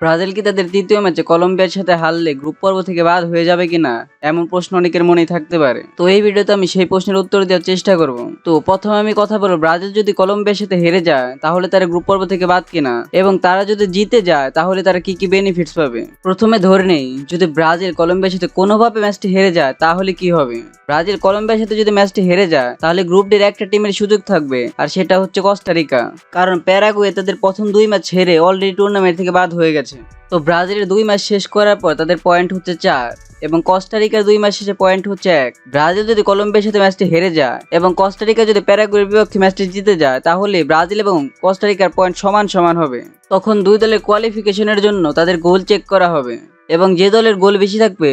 Brazil কি তাদের তৃতীয় ম্যাচে কলম্বিয়ার সাথে হারলে গ্রুপ পর্ব থেকে বাদ হয়ে যাবে কিনা? এমন প্রশ্ন অনেকের মনেই থাকতে পারে। তো এই ভিডিওতে আমি সেই প্রশ্নের উত্তর দেওয়ার চেষ্টা করব। তো প্রথমে আমি কথা বলব, ব্রাজিল যদি কলম্বিয়ার সাথে হেরে যায়, তাহলে তারা গ্রুপ পর্ব থেকে বাদ কিনা? এবং তারা যদি জিতে যায়, তাহলে তারা কি কি বেনিফিটস পাবে? প্রথমে ধরে নেই, যদি ব্রাজিল কলম্বিয়ার সাথে কোনোভাবে ম্যাচটি হেরে যায়, তাহলে কি হবে? ব্রাজিল কলম্বিয়ার সাথে যদি ম্যাচটি হেরে যায়, তাহলে গ্রুপ ডির একটা টিমের সুযোগ থাকবে, আর সেটা হচ্ছে কস্টারিকা। কারণ প্যারাগুয়ে তাদের প্রথম দুই ম্যাচ হেরে অলরেডি টুর্নামেন্ট থেকে বাদ হয়ে গেছে। তো ব্রাজিলের দুই ম্যাচ শেষ করার পর তাদের পয়েন্ট হচ্ছে চার এবং কস্টারিকার দুই ম্যাচ শেষে পয়েন্ট হচ্ছে এক। ব্রাজিল যদি কলম্বিয়ার সাথে ম্যাচটি হেরে যায় এবং কস্টারিকা যদি প্যারাগুয়ের বিপক্ষে ম্যাচটি জিতে যায়, তাহলে ব্রাজিল এবং কস্টারিকার পয়েন্ট সমান সমান হবে। তখন দুই দলের কোয়ালিফিকেশনের জন্য তাদের গোল চেক করা হবে এবং যে দলের গোল বেশি থাকবে,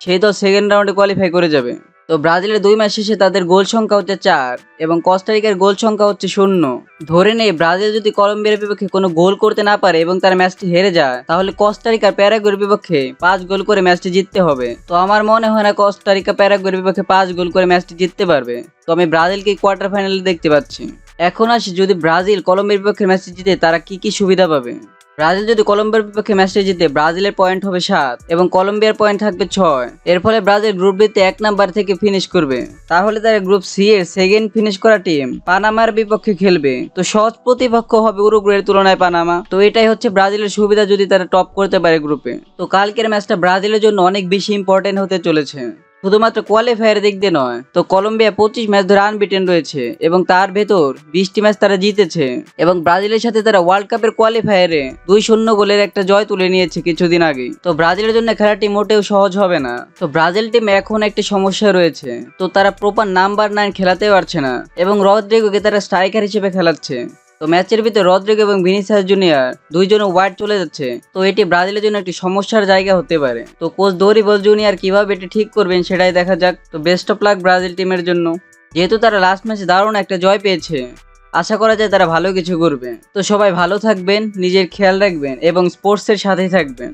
সেই দল সেকেন্ড রাউন্ডে কোয়ালিফাই করে যাবে। তো ব্রাজিলের দুই ম্যাচ শেষে তাদের গোল সংখ্যা হচ্ছে চার এবং কস্টারিকার গোল সংখ্যা হচ্ছে শূন্য। ধরে নেই, ব্রাজিল যদি কলম্বিয়ার বিপক্ষে কোনো গোল করতে না পারে এবং তার ম্যাচটি হেরে যায়, তাহলে কস্টারিকার প্যারাগুয়ের বিপক্ষে পাঁচ গোল করে ম্যাচটি জিততে হবে। তো আমার মনে হয় না কস্টারিকা প্যারাগুয়ের বিপক্ষে পাঁচ গোল করে ম্যাচটি জিততে পারবে। তো আমি ব্রাজিলকে কোয়ার্টার ফাইনালে দেখতে পাচ্ছি। এখন আসি, যদি ব্রাজিল কলম্বিয়ার বিপক্ষে ম্যাচটি জিতে, তারা কি কি সুবিধা পাবে? ব্রাজিল যদি কলম্বিয়ার বিপক্ষে ম্যাচটি জিতে, ব্রাজিলের পয়েন্ট হবে সাত এবং কলম্বিয়ার পয়েন্ট থাকবে ছয়। এর ফলে ব্রাজিল গ্রুপ বিতে এক নাম্বার থেকে ফিনিশ করবে। তাহলে তারা গ্রুপ সি এর সেকেন্ড ফিনিশ করা টিম পানামার বিপক্ষে খেলবে। তো সহজ প্রতিপক্ষ হবে উরুগুয়ের তুলনায় পানামা। তো এটাই হচ্ছে ব্রাজিলের সুবিধা যদি তারা টপ করতে পারে গ্রুপে তো কালকের ম্যাচটা ব্রাজিলের জন্য অনেক বেশি ইম্পর্টেন্ট হতে চলেছে। শুধুমাত্র কোয়ালিফায়ার দিক দিয়ে নয়, তো কলম্বিয়া পঁচিশ ম্যাচ ধরে আনবিটেন রয়েছে এবং তার ভেতর বিশটি ম্যাচ তারা জিতেছে এবং ব্রাজিলের সাথে তারা ওয়ার্ল্ড কাপের কোয়ালিফায়ারে দুই শূন্য গোলের একটা জয় তুলে নিয়েছে কিছুদিন আগে। তো ব্রাজিলের জন্য খেলাটি মোটেও সহজ হবে না। তো ব্রাজিল টিম এখন একটি সমস্যা রয়েছে। তো তারা প্রপার নাম্বার নাইন খেলাতে পারছে না এবং রদ্রিগোকে তারা স্ট্রাইকার হিসেবে খেলাচ্ছে। তো ম্যাচের ভিতরে রদ্রিগো এবং ভিনিসিয়াস জুনিয়র দুইজন ওয়াইড চলে যাচ্ছে। তো এটি ব্রাজিলের জন্য একটি সমস্যার জায়গা হতে পারে। তো কোচ দরিবল জুনিয়র কীভাবে এটি ঠিক করবেন সেটাই দেখা যাক। তো বেস্ট অফ লাক ব্রাজিল টিমের জন্য। যেহেতু তারা লাস্ট ম্যাচে দারুণ একটা জয় পেয়েছে, আশা করা যায় তারা ভালো কিছু করবে। তো সবাই ভালো থাকবেন, নিজের খেয়াল রাখবেন এবং স্পোর্টসের সাথেই থাকবেন.